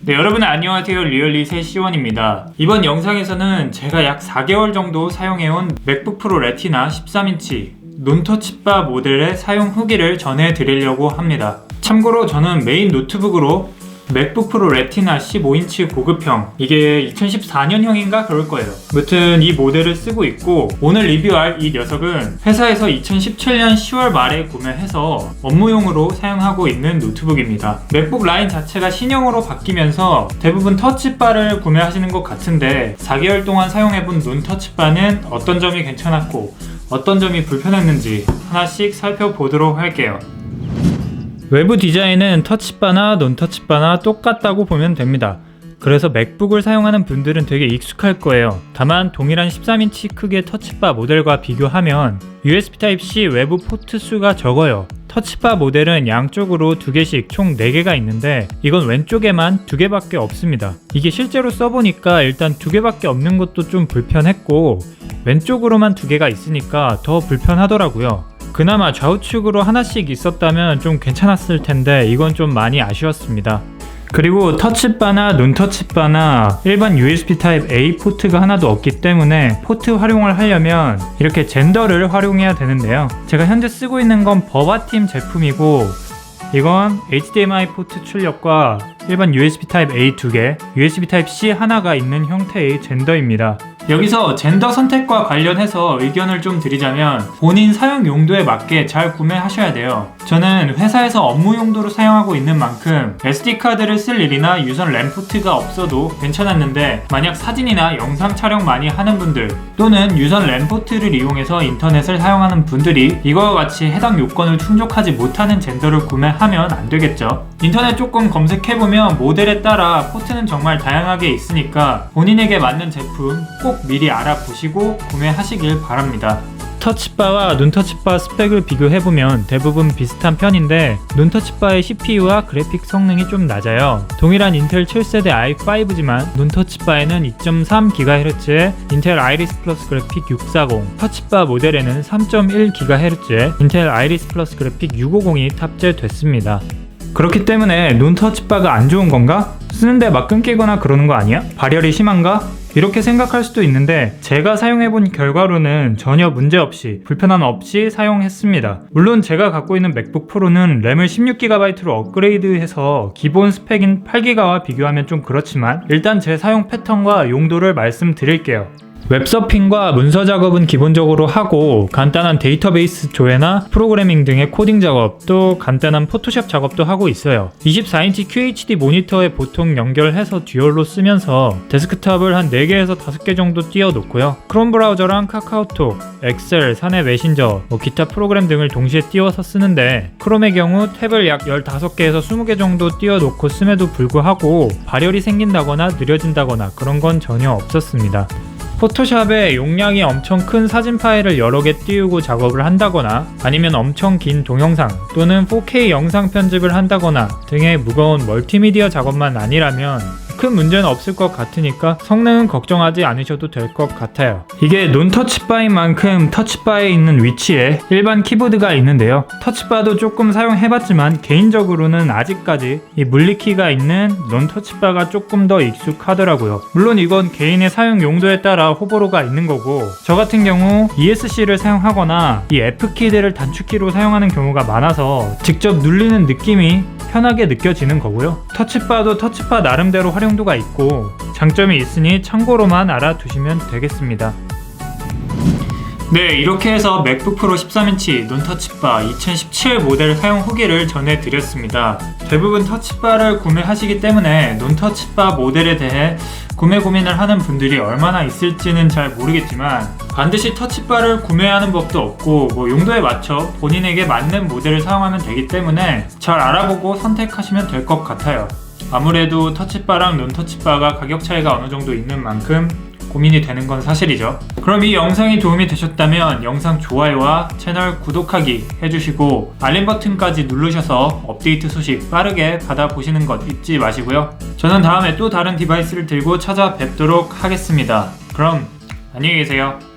네, 여러분 안녕하세요. 리얼리세 시원입니다. 이번 영상에서는 제가 약 4개월 정도 사용해온 맥북 프로 레티나 13인치 논터치바 모델의 사용 후기를 전해드리려고 합니다. 참고로 저는 메인 노트북으로 맥북 프로 레티나 15인치 고급형 이게 2014년형인가 그럴 거예요. 무튼 이 모델을 쓰고 있고 오늘 리뷰할 이 녀석은 회사에서 2017년 10월 말에 구매해서 업무용으로 사용하고 있는 노트북입니다. 맥북 라인 자체가 신형으로 바뀌면서 대부분 터치바를 구매하시는 것 같은데 4개월 동안 사용해본 눈 터치바는 어떤 점이 괜찮았고 어떤 점이 불편했는지 하나씩 살펴보도록 할게요. 외부 디자인은 터치바나 논터치바나 똑같다고 보면 됩니다. 그래서 맥북을 사용하는 분들은 되게 익숙할 거예요. 다만 동일한 13인치 크기의 터치바 모델과 비교하면 USB Type-C 외부 포트 수가 적어요. 터치바 모델은 양쪽으로 두 개씩 총 4개가 있는데 이건 왼쪽에만 두 개밖에 없습니다. 이게 실제로 써보니까 일단 두 개밖에 없는 것도 좀 불편했고 왼쪽으로만 두 개가 있으니까 더 불편하더라고요. 그나마 좌우측으로 하나씩 있었다면 좀 괜찮았을 텐데 이건 좀 많이 아쉬웠습니다. 그리고 터치바나 눈터치바나 일반 USB 타입 A 포트가 하나도 없기 때문에 포트 활용을 하려면 이렇게 젠더를 활용해야 되는데요. 제가 현재 쓰고 있는 건 버바팀 제품이고 이건 HDMI 포트 출력과 일반 USB 타입 A 두 개, USB 타입 C 하나가 있는 형태의 젠더입니다. 여기서 젠더 선택과 관련해서 의견을 좀 드리자면 본인 사용 용도에 맞게 잘 구매하셔야 돼요. 저는 회사에서 업무 용도로 사용하고 있는 만큼 SD카드를 쓸 일이나 유선 램 포트가 없어도 괜찮았는데 만약 사진이나 영상 촬영 많이 하는 분들 또는 유선 램 포트를 이용해서 인터넷을 사용하는 분들이 이거와 같이 해당 요건을 충족하지 못하는 젠더를 구매하면 안 되겠죠. 인터넷 조금 검색해보면 모델에 따라 포트는 정말 다양하게 있으니까 본인에게 맞는 제품 꼭 미리 알아보시고 구매하시길 바랍니다. 터치바와 눈터치바 스펙을 비교해보면 대부분 비슷한 편인데 눈터치바의 CPU와 그래픽 성능이 좀 낮아요. 동일한 인텔 7세대 i5지만 눈터치바에는 2.3GHz의 인텔 아이리스 플러스 그래픽 640, 터치바 모델에는 3.1GHz의 인텔 아이리스 플러스 그래픽 650이 탑재됐습니다. 그렇기 때문에 눈 터치바가 안 좋은 건가? 쓰는데 막 끊기거나 그러는 거 아니야? 발열이 심한가? 이렇게 생각할 수도 있는데 제가 사용해본 결과로는 전혀 문제없이 불편함 없이 사용했습니다. 물론 제가 갖고 있는 맥북 프로는 램을 16GB로 업그레이드해서 기본 스펙인 8GB와 비교하면 좀 그렇지만 일단 제 사용 패턴과 용도를 말씀드릴게요. 웹서핑과 문서 작업은 기본적으로 하고 간단한 데이터베이스 조회나 프로그래밍 등의 코딩 작업 또 간단한 포토샵 작업도 하고 있어요. 24인치 QHD 모니터에 보통 연결해서 듀얼로 쓰면서 데스크탑을 한 4개에서 5개 정도 띄워 놓고요. 크롬 브라우저랑 카카오톡, 엑셀, 사내 메신저, 뭐 기타 프로그램 등을 동시에 띄워서 쓰는데 크롬의 경우 탭을 약 15개에서 20개 정도 띄워 놓고 씀에도 불구하고 발열이 생긴다거나 느려진다거나 그런 건 전혀 없었습니다 포토샵에 용량이 엄청 큰 사진 파일을 여러 개 띄우고 작업을 한다거나 아니면 엄청 긴 동영상 또는 4K 영상 편집을 한다거나 등의 무거운 멀티미디어 작업만 아니라면 큰 문제는 없을 것 같으니까 성능은 걱정하지 않으셔도 될 것 같아요. 이게 논 터치바인 만큼 터치바에 있는 위치에 일반 키보드가 있는데요. 터치바도 조금 사용해봤지만 개인적으로는 아직까지 이 물리키가 있는 논 터치바가 조금 더 익숙하더라고요. 물론 이건 개인의 사용 용도에 따라 호불호가 있는 거고 저 같은 경우 ESC를 사용하거나 이 F키들을 단축키로 사용하는 경우가 많아서 직접 눌리는 느낌이 편하게 느껴지는 거고요. 터치바도 터치바 나름대로 활 용도가 있고 장점이 있으니 참고로만 알아두시면 되겠습니다. 네, 이렇게 해서 맥북 프로 13인치 논터치바 2017 모델 사용 후기를 전해드렸습니다. 대부분 터치바를 구매하시기 때문에 논터치바 모델에 대해 구매 고민을 하는 분들이 얼마나 있을지는 잘 모르겠지만 반드시 터치바를 구매하는 법도 없고 뭐 용도에 맞춰 본인에게 맞는 모델을 사용하면 되기 때문에 잘 알아보고 선택하시면 될 것 같아요. 아무래도 터치바랑 논터치바가 가격 차이가 어느 정도 있는 만큼 고민이 되는 건 사실이죠. 그럼 이 영상이 도움이 되셨다면 영상 좋아요와 채널 구독하기 해주시고 알림 버튼까지 누르셔서 업데이트 소식 빠르게 받아보시는 것 잊지 마시고요. 저는 다음에 또 다른 디바이스를 들고 찾아뵙도록 하겠습니다. 그럼 안녕히 계세요.